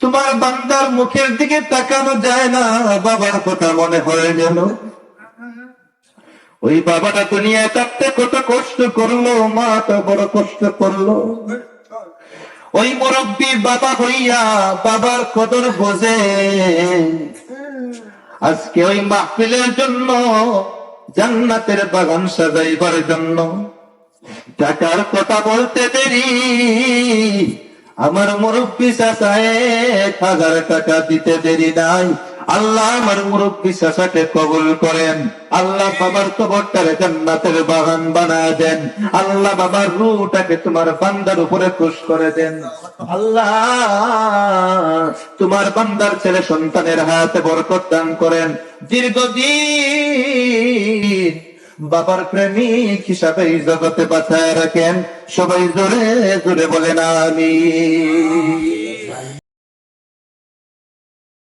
তোমার বান্দার মুখের দিকে তাকানো যায় না, বাবার কথা মনে হয় যেন। ওই বাবাটা দুনিয়ায় থাকতে কত কষ্ট করল মাটা বড় কষ্ট করল। ওই মুরব্বী বাবা হইয়া বাবার কদর বোঝে। আজকে ওই মাহফিলের জন্য, জান্নাতের বাগান সাজাইবার জন্য। টাকার কথা বলতে দেরি। আমার মুরব্বী চাচায় হাজার টাকা দিতে দেরি নাই। আল্লাহ আমার মুরব্বী চাষাকে কবুল করেন। আল্লাহ বাবার কবরটারে জান্নাতের বাগান বানায় দেন। আল্লাহ বাবার রুটাকে তোমার বান্দার উপরে খুশ করে দেন। আল্লাহ তোমার বান্দার ছেলে সন্তানের হাতে বরকত দান করেন। দীর্ঘদিন বাবার প্রেমিক হিসাবে জগতে বাঁচায় রাখেন। সবাই জোরে জোরে বলেন আমি